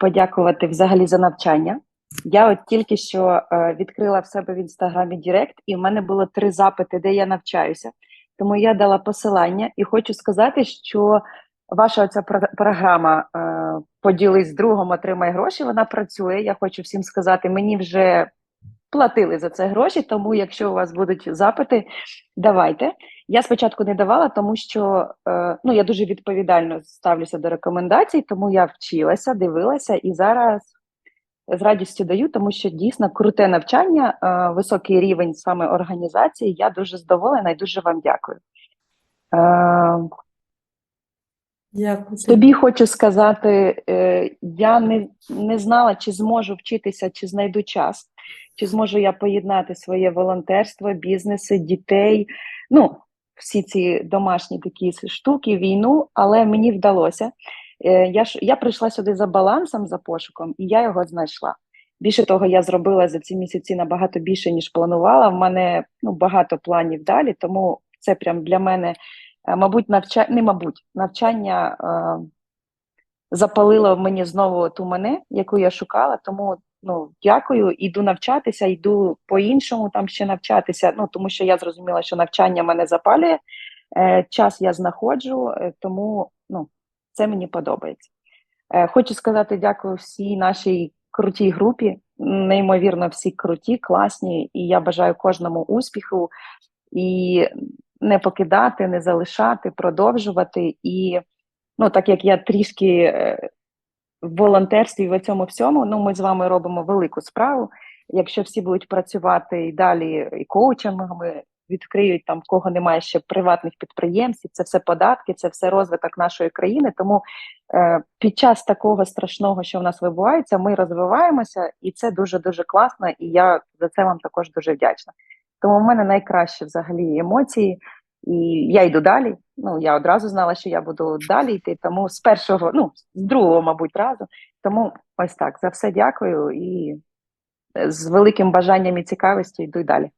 подякувати взагалі за навчання. Я от тільки що е, відкрила в себе в інстаграмі Дірект, і в мене було три запити, де я навчаюся. Тому я дала посилання і хочу сказати, що ваша оця програма е, поділись з другом, отримай гроші. Вона працює. Я хочу всім сказати, мені вже платили за це гроші. Тому, якщо у вас будуть запити, давайте. Я спочатку не давала, тому що е, ну я дуже відповідально ставлюся до рекомендацій, тому я вчилася, дивилася і зараз з радістю даю, тому що дійсно круте навчання, е, високий рівень саме організації. Я дуже задоволена і дуже вам дякую. Дякую. Тобі хочу сказати, е, я не, не знала, чи зможу вчитися, чи знайду час, чи зможу я поєднати своє волонтерство, бізнеси, дітей, ну, всі ці домашні такі штуки, війну, але мені вдалося. Е, Я, ж, я прийшла сюди за балансом, за пошуком, і я його знайшла. Більше того, я зробила за ці місяці набагато більше, ніж планувала. В мене ну, багато планів далі, тому це прям для мене Мабуть, навча... не мабуть, навчання е... запалило мені знову ту мене, яку я шукала. Тому ну, дякую, іду навчатися, йду по-іншому там ще навчатися. Ну тому що я зрозуміла, що навчання мене запалює. Е, час я знаходжу, е, тому ну, це мені подобається. Е, хочу сказати дякую всій нашій крутій групі. Неймовірно, всі круті, класні, і я бажаю кожному успіху і не покидати, не залишати, продовжувати. І ну, так як я трішки е, в волонтерстві в цьому всьому, ну ми з вами робимо велику справу. Якщо всі будуть працювати і далі, і коучами відкриють там, в кого немає ще приватних підприємців, це все податки, це все розвиток нашої країни. Тому е, під час такого страшного, що в нас вибувається, ми розвиваємося, і це дуже дуже класно. І я за це вам також дуже вдячна. Тому в мене найкраще взагалі емоції, і я йду далі. Ну я одразу знала, що я буду далі йти. Тому з першого, ну з другого, мабуть, разу. Тому ось так за все дякую і з великим бажанням і цікавістю йду й далі.